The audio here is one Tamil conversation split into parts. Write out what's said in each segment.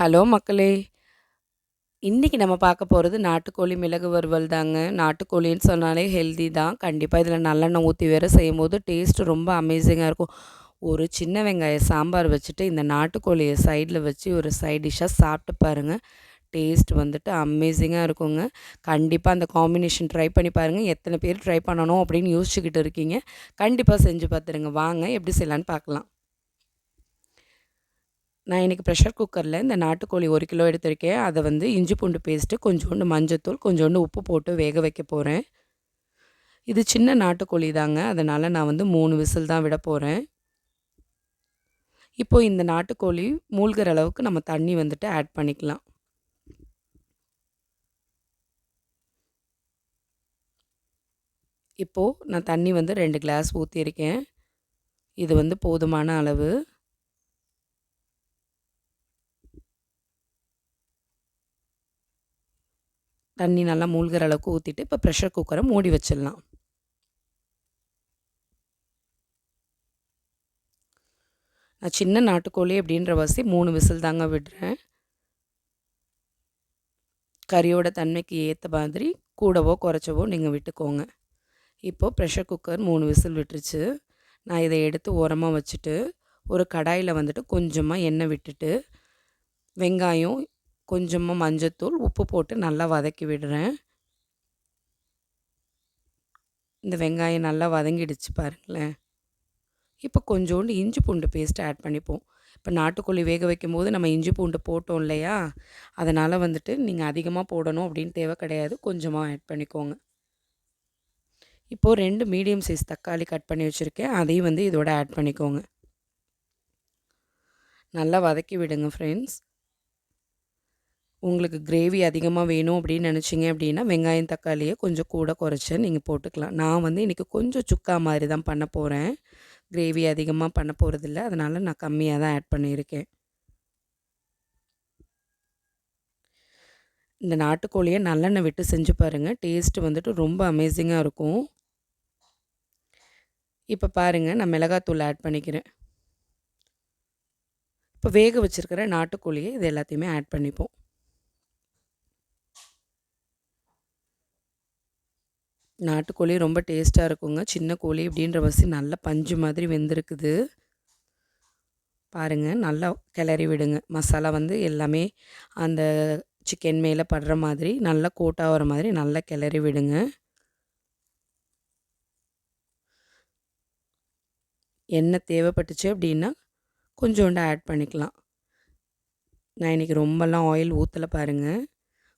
ஹலோ மக்களே! இன்றைக்கி நம்ம பார்க்க போகிறது நாட்டுக்கோழி மிளகு வறுவல் தாங்க. நாட்டுக்கோழின்னு சொன்னாலே ஹெல்தி தான். கண்டிப்பாக இதில் நல்லெண்ணெய் ஊத்தி வேற செய்யும்போது டேஸ்ட்டு ரொம்ப அமேசிங்காக இருக்கும். ஒரு சின்ன வெங்காய சாம்பார் வச்சுட்டு, இந்த நாட்டுக்கோழியை சைடில் வச்சு ஒரு சைட் டிஷ்ஷாக சாப்பிட்டு பாருங்க. டேஸ்ட் வந்துட்டு அமேசிங்காக இருக்குங்க. கண்டிப்பாக அந்த காம்பினேஷன் ட்ரை பண்ணி பாருங்க. எத்தனை பேர் ட்ரை பண்ணணும் அப்படின்னு யோசிச்சுக்கிட்டு இருக்கீங்க. கண்டிப்பாக செஞ்சு பார்த்துருங்க. வாங்க எப்படி செய்யலான்னு பார்க்கலாம். நான் இன்றைக்கி ப்ரெஷர் குக்கரில் இந்த நாட்டுக்கோழி ஒரு கிலோ எடுத்திருக்கேன். அதை வந்து இஞ்சி பூண்டு பேஸ்ட்டு கொஞ்சோண்டு மஞ்சத்தூள் கொஞ்சோண்டு உப்பு போட்டு வேக வைக்க போகிறேன் இது சின்ன நாட்டுக்கோழி தாங்க. அதனால் நான் வந்து மூணு விசில் தான் விட போகிறேன் இப்போது இந்த நாட்டுக்கோழி மூழ்கிற அளவுக்கு நம்ம தண்ணி வந்துட்டு ஆட் பண்ணிக்கலாம். இப்போது நான் தண்ணி வந்து ரெண்டு கிளாஸ் ஊற்றியிருக்கேன் இது வந்து போதுமான அளவு. தண்ணி நல்லா மூழ்கிற அளவுக்கு ஊற்றிட்டு இப்போ ப்ரெஷர் குக்கரை மூடி வச்சிடலாம். நான் சின்ன நாட்டுக்கோழி அப்படின்ற வாசி மூணு விசில் தாங்க விடுறேன். கறியோட தன்மைக்கு ஏற்ற மாதிரி கூடவோ குறைச்சவோ நீங்கள் விட்டுக்கோங்க. இப்போது ப்ரெஷர் குக்கர் மூணு விசில் விட்டுருச்சு. நான் இதை எடுத்து ஓரமாக வச்சுட்டு ஒரு கடாயில் வந்துட்டு கொஞ்சமாக எண்ணெய் விட்டுட்டு வெங்காயம் கொஞ்சமாக மஞ்சத்தூள் உப்பு போட்டு நல்லா வதக்கி விடுறேன். இந்த வெங்காயம் நல்லா வதங்கிடுச்சு பாருங்களேன். இப்போ கொஞ்சோண்டு இஞ்சி பூண்டு பேஸ்ட் ஆட் பண்ணிப்போம். இப்போ நாட்டுக்கோழி வேக வைக்கும் போது நம்ம இஞ்சி பூண்டு போட்டோம் இல்லையா? அதனால் வந்துட்டு நீங்கள் அதிகமாக போடணும் அப்படின்னு தேவை கிடையாது. கொஞ்சமாக ஆட் பண்ணிக்கோங்க. இப்போது ரெண்டு மீடியம் சைஸ் தக்காளி கட் பண்ணி வச்சுருக்கேன். அதையும் வந்து இதோட ஆட் பண்ணிக்கோங்க. நல்லா வதக்கி விடுங்க ஃப்ரெண்ட்ஸ் உங்களுக்கு கிரேவி அதிகமாக வேணும் அப்படின்னு நினச்சிங்க அப்படின்னா வெங்காயம் தக்காளியை கொஞ்சம் கூட குறைச்சி நீங்கள் போட்டுக்கலாம். நான் வந்து இன்றைக்கி கொஞ்சம் சுக்கா மாதிரி தான் பண்ண போகிறேன் கிரேவி அதிகமாக பண்ண போகிறதில்ல அதனால் நான் கம்மியாக தான் ஆட் பண்ணியிருக்கேன். இந்த நாட்டுக்கோழியை நல்லெண்ணெய் விட்டு செஞ்சு பாருங்கள் டேஸ்ட்டு வந்துட்டு ரொம்ப அமேசிங்காக இருக்கும். இப்போ பாருங்கள் நான் மிளகாத்தூள் ஆட் பண்ணிக்கிறேன். இப்போ வேக வச்சுருக்கிற நாட்டுக்கோழியை இது எல்லாத்தையுமே ஆட் பண்ணிப்போம். நாட்டுக்கோழி ரொம்ப டேஸ்ட்டாக இருக்குங்க. சின்ன கோழி அப்படின்ற வசதி நல்ல பஞ்சு மாதிரி வெந்திருக்குது. பாருங்கள் நல்லா கிளறி விடுங்க. மசாலா வந்து எல்லாமே அந்த சிக்கன் மேலே படுற மாதிரி நல்லா கோட்டாகிற மாதிரி நல்லா கிளறி விடுங்க. எண்ணெய் தேவைப்பட்டுச்சு அப்படின்னா கொஞ்சோண்டு ஆட் பண்ணிக்கலாம். நான் இன்றைக்கி ரொம்பலாம் ஆயில் ஊற்றலை பாருங்கள்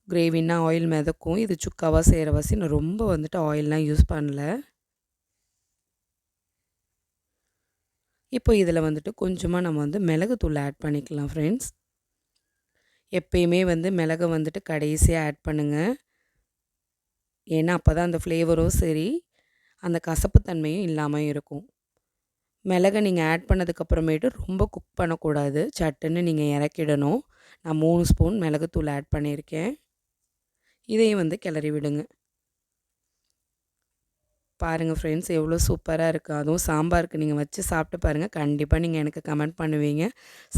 கிரேவின்னா ஆயில் மிதக்கும். இது சுக்காவாக செய்கிற வாசி நான் ரொம்ப வந்துட்டு ஆயிலெலாம் யூஸ் பண்ணல. இப்போ இதில் வந்துட்டு கொஞ்சமாக நம்ம வந்து மிளகுத்தூள் ஆட் பண்ணிக்கலாம் ஃப்ரெண்ட்ஸ் எப்பயுமே வந்து மிளகை வந்துட்டு கடைசியாக ஆட் பண்ணுங்கள் ஏன்னா அப்போ தான் அந்த ஃப்ளேவரும் சரி அந்த கசப்புத்தன்மையும் இல்லாமல் இருக்கும். மிளகை நீங்கள் ஆட் பண்ணதுக்கப்புறமேட்டு ரொம்ப குக் பண்ணக்கூடாது. சட்டுன்னு நீங்கள் இறக்கிடணும். நான் மூணு ஸ்பூன் மிளகுத்தூள் ஆட் பண்ணியிருக்கேன். இதையும் வந்து கிளறி விடுங்க. பாருங்கள் ஃப்ரெண்ட்ஸ் எவ்வளோ சூப்பராக இருக்குது அதுவும் சாம்பாருக்கு நீங்கள் வச்சு சாப்பிட்டு பாருங்கள் கண்டிப்பாக நீங்கள் எனக்கு கமெண்ட் பண்ணுவீங்க.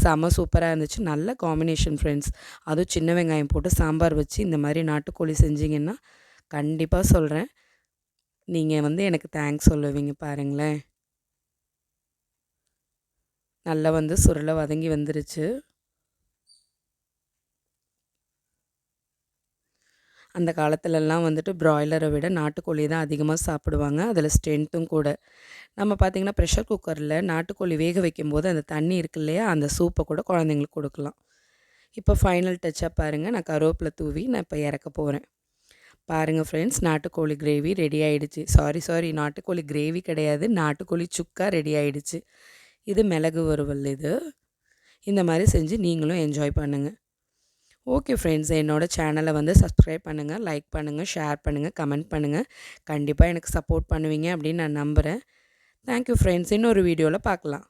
செம சூப்பராக இருந்துச்சு. நல்ல காம்பினேஷன் ஃப்ரெண்ட்ஸ் அதுவும் சின்ன வெங்காயம் போட்டு சாம்பார் வச்சு இந்த மாதிரி நாட்டுக்கோழி செஞ்சிங்கன்னா கண்டிப்பாக சொல்கிறேன் நீங்கள் வந்து எனக்கு தேங்க்ஸ் சொல்லுவீங்க பாருங்களேன். நல்லா வந்து சுருளை வதங்கி வந்துருச்சு. அந்த காலத்துலலாம் வந்துட்டு ப்ராய்லரை விட நாட்டுக்கோழி தான் அதிகமாக சாப்பிடுவாங்க. அதில் ஸ்ட்ரென்த்தும் கூட. நம்ம பார்த்திங்கன்னா ப்ரெஷர் குக்கரில் நாட்டுக்கோழி வேக வைக்கும்போது அந்த தண்ணி இருக்கு இல்லையா அந்த சூப்பை கூட குழந்தைங்களுக்கு கொடுக்கலாம். இப்போ ஃபைனல் டச்சாக பாருங்கள் நான் கருவேப்பிலை தூவி நான் இப்போ இறக்க போகிறேன் பாருங்கள் ஃப்ரெண்ட்ஸ் நாட்டுக்கோழி கிரேவி ரெடி ஆகிடுச்சு சாரி சாரி நாட்டுக்கோழி கிரேவி கிடையாது. நாட்டுக்கோழி சுக்கா ரெடி ஆகிடுச்சு இது மிளகு வறுவல் இது. இந்த மாதிரி செஞ்சு நீங்களும் என்ஜாய் பண்ணுங்கள் ஓகே ஃப்ரெண்ட்ஸ் என்னோடய சேனலை வந்து சப்ஸ்கிரைப் பண்ணுங்கள் லைக் பண்ணுங்கள் ஷேர் பண்ணுங்கள் கமெண்ட் பண்ணுங்கள் கண்டிப்பாக எனக்கு சப்போர்ட் பண்ணுவீங்க அப்படின்னு நான் நம்புகிறேன் தேங்க்யூ ஃப்ரெண்ட்ஸ் இன்னொரு வீடியோவில் பார்க்கலாம்.